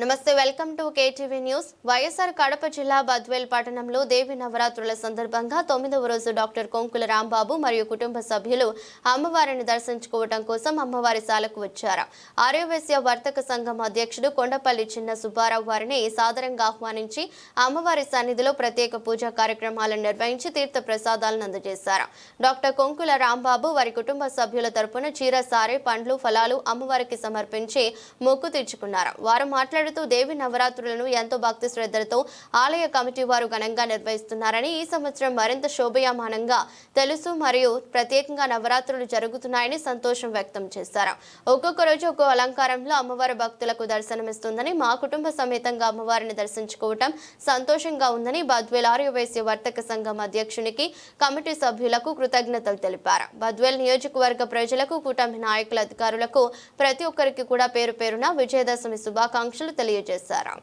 నమస్తే welcome to KTV news. YSR Kadapa జిల్లా బద్వేల్ పట్టణంలో దేవి నవరాత్రుల సందర్భంగా తొమ్మిదవ రోజు డాక్టర్ కొంకుల రాంబాబు మరియు కుటుంబ సభ్యులు అమ్మవారిని దర్శించుకోవడం కోసం అమ్మవారి శాలకు వచ్చారు. ఆర్యవేశ్య వర్తక సంఘం అధ్యక్షుడు కొండపల్లి చిన్న సుబ్బారావు వారిని సాదరంగా ఆహ్వానించి అమ్మవారి సన్నిధిలో ప్రత్యేక పూజా కార్యక్రమాలను నిర్వహించి తీర్థ ప్రసాదాలను అందజేశారు. డాక్టర్ కొంకుల రాంబాబు వారి కుటుంబ సభ్యుల తరపున చీర సారే పండ్లు ఫలాలు అమ్మవారికి సమర్పించి మొక్కు తీర్చుకున్నారు. వారు మాట్లాడుతూ దేవి నవరాత్రులను ఎంతో భక్తి శ్రద్ధలతో ఆలయ కమిటీ వారు ఘనంగా నిర్వహిస్తున్నారని ఈ సంవత్సరం మరింత శోభయమానంగా తెలుసు మరియు ప్రత్యేకంగా నవరాత్రులు జరుగుతున్నాయని సంతోషం వ్యక్తం చేశారు. ఒక్కొక్క రోజు ఒక్కో అలంకారంలో అమ్మవారి భక్తులకు దర్శనమిస్తుందని మా కుటుంబ సమేతంగా అమ్మవారిని దర్శించుకోవటం సంతోషంగా ఉందని బద్వేల్ ఆర్యవైశ్య వర్తక సంఘం అధ్యక్షునికి కమిటీ సభ్యులకు కృతజ్ఞతలు తెలిపారు. బద్వేల్ నియోజకవర్గ ప్రజలకు కూటమి నాయకుల అధికారులకు ప్రతి ఒక్కరికి కూడా పేరు పేరున విజయదశమి శుభాకాంక్షలు తెలియజేశారు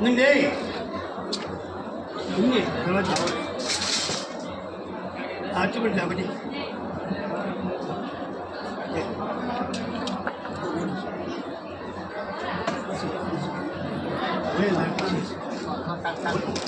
ఉంది ఉంది తర్వాత ఆర్చిపెట్టి ఒకటి నాకు తెలుసు తెలుసు మన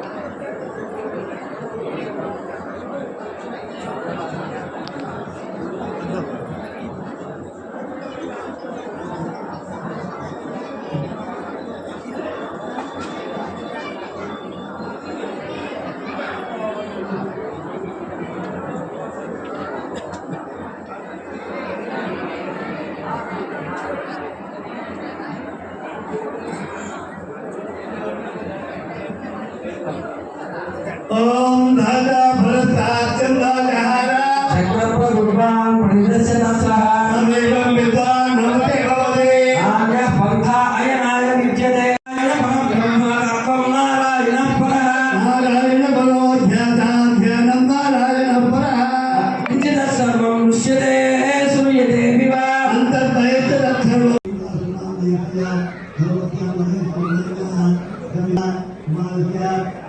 ఓం ధాగా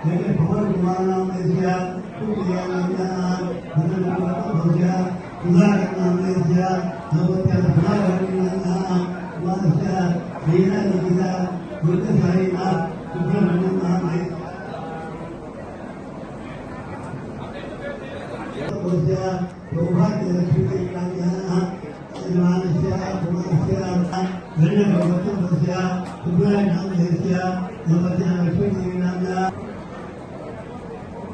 लेकिन भगवान कुमार नाम दे दिया कुटिया नाम का नाम भजन परिवर्तन हो गया पूजा का नाम दे दिया भगवत्या धना रहने का नाम वादस्या वीरा नगिदा गुरु साई नाथ सुब्रमण्यम नाम है भगवत्या सौभाग्य लक्ष्मी के नाम का नाम श्रीमानस्या कुमारस्या धन्य भगवत्या सुब्रमण्यम नाम है भगवत्या लक्ष्मी के नाम का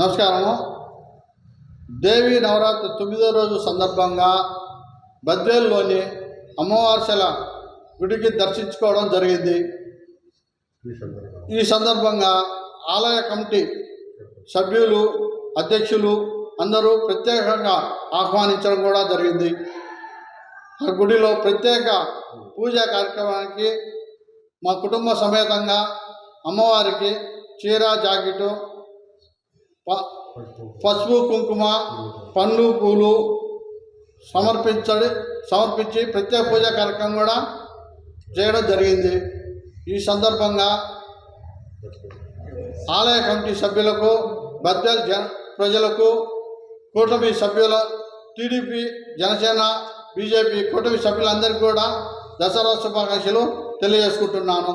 నమస్కారము దేవి నవరాత్రి తొమ్మిదో రోజు సందర్భంగా బద్వేల్లోని అమ్మవారిశల గుడికి దర్శించుకోవడం జరిగింది. ఈ సందర్భంగా ఆలయ కమిటీ సభ్యులు అధ్యక్షులు అందరూ ప్రత్యేకంగా ఆహ్వానించడం కూడా జరిగింది. ఆ గుడిలో ప్రత్యేక పూజా కార్యక్రమానికి మా కుటుంబ సమేతంగా అమ్మవారికి చీర జాకెటు ప- పసుపు కుంకుమ పండ్లు పూలు సమర్పించడి సమర్పించి ప్రత్యేక పూజా కార్యక్రమం కూడా చేయడం జరిగింది. ఈ సందర్భంగా ఆలయ కమిటీ సభ్యులకు బద్దల్ జన ప్రజలకు కూటమి సభ్యుల టీడీపీ జనసేన బీజేపీ కూటమి సభ్యులందరికీ కూడా దసరా శుభాకాంక్షలు తెలియజేసుకుంటున్నాను.